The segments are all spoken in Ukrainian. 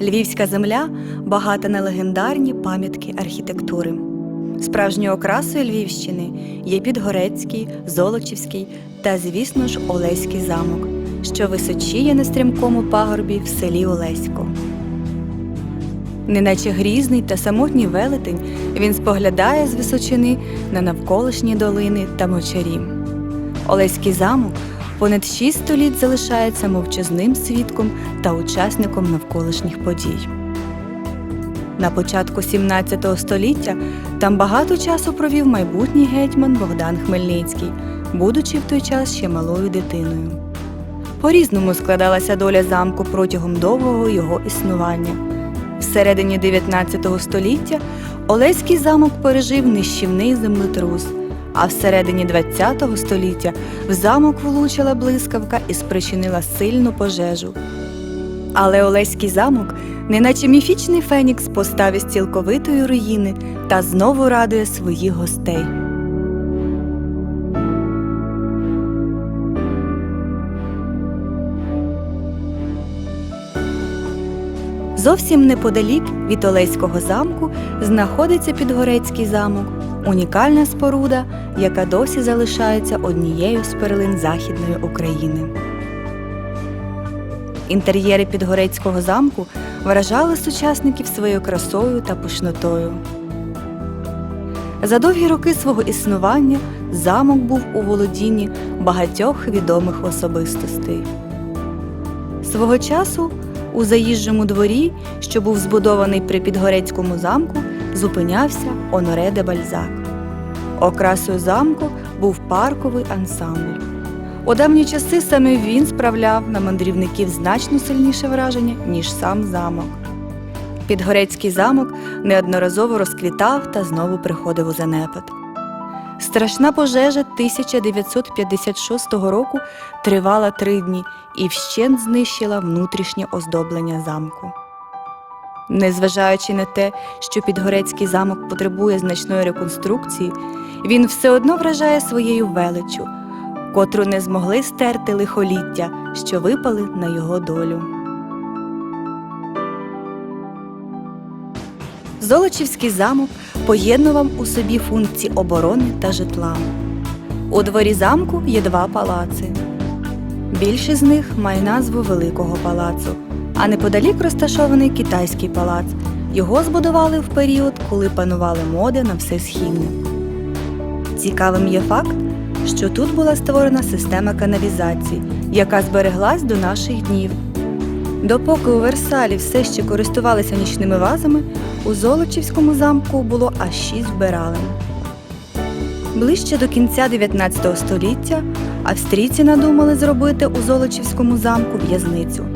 Львівська земля багата на легендарні пам'ятки архітектури. Справжньою окрасою Львівщини є Підгорецький, Золочівський та, звісно ж, Олеський замок, що височіє на стрімкому пагорбі в селі Олесько. Неначе грізний та самотній велетень, він споглядає з височини на навколишні долини та мочарі. Олеський замок понад шість століть залишається мовчазним свідком та учасником навколишніх подій. На початку 17 століття там багато часу провів майбутній гетьман Богдан Хмельницький, будучи в той час ще малою дитиною. По-різному складалася доля замку протягом довгого його існування. Всередині 19 століття Олеський замок пережив нищівний землетрус, а всередині 20 століття в замок влучила блискавка і спричинила сильну пожежу. Але Олеський замок, неначе міфічний фенікс, постав із цілковитої руїни та знову радує своїх гостей. Зовсім неподалік від Олеського замку знаходиться Підгорецький замок, унікальна споруда, яка досі залишається однією з перлин Західної України. Інтер'єри Підгорецького замку вражали сучасників своєю красою та пишнотою. За довгі роки свого існування замок був у володінні багатьох відомих особистостей. Свого часу у заїжджому дворі, що був збудований при Підгорецькому замку, зупинявся Оноре де Бальзак. Окрасою замку був парковий ансамбль. У давні часи саме він справляв на мандрівників значно сильніше враження, ніж сам замок. Підгорецький замок неодноразово розквітав та знову приходив у занепад. Страшна пожежа 1956 року тривала три дні і вщент знищила внутрішнє оздоблення замку. Незважаючи на те, що Підгорецький замок потребує значної реконструкції, він все одно вражає своєю величчю, котру не змогли стерти лихоліття, що випали на його долю. Золочівський замок поєднував у собі функції оборони та житла. У дворі замку є два палаци. Більший з них має назву Великого палацу, а неподалік розташований китайський палац. Його збудували в період, коли панували моди на все східне. Цікавим є факт, що тут була створена система каналізації, яка збереглась до наших днів. Допоки у Версалі все ще користувалися нічними вазами, у Золочівському замку було аж шість вбиралень. Ближче до кінця 19 століття австрійці надумали зробити у Золочівському замку в'язницю.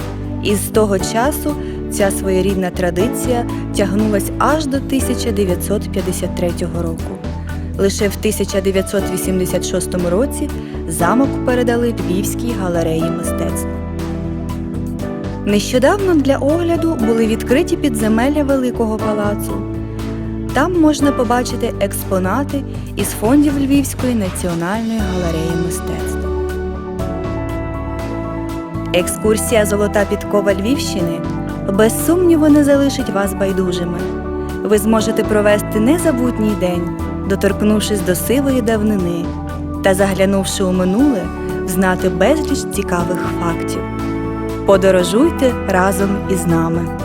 І з того часу ця своєрідна традиція тягнулась аж до 1953 року. Лише в 1986 році замок передали Львівській галереї мистецтв. Нещодавно для огляду були відкриті підземелля Великого палацу. Там можна побачити експонати із фондів Львівської національної галереї мистецтв. Екскурсія Золота підкова Львівщини без сумніву не залишить вас байдужими. Ви зможете провести незабутній день, доторкнувшись до сивої давнини та заглянувши у минуле, знати безліч цікавих фактів. Подорожуйте разом із нами.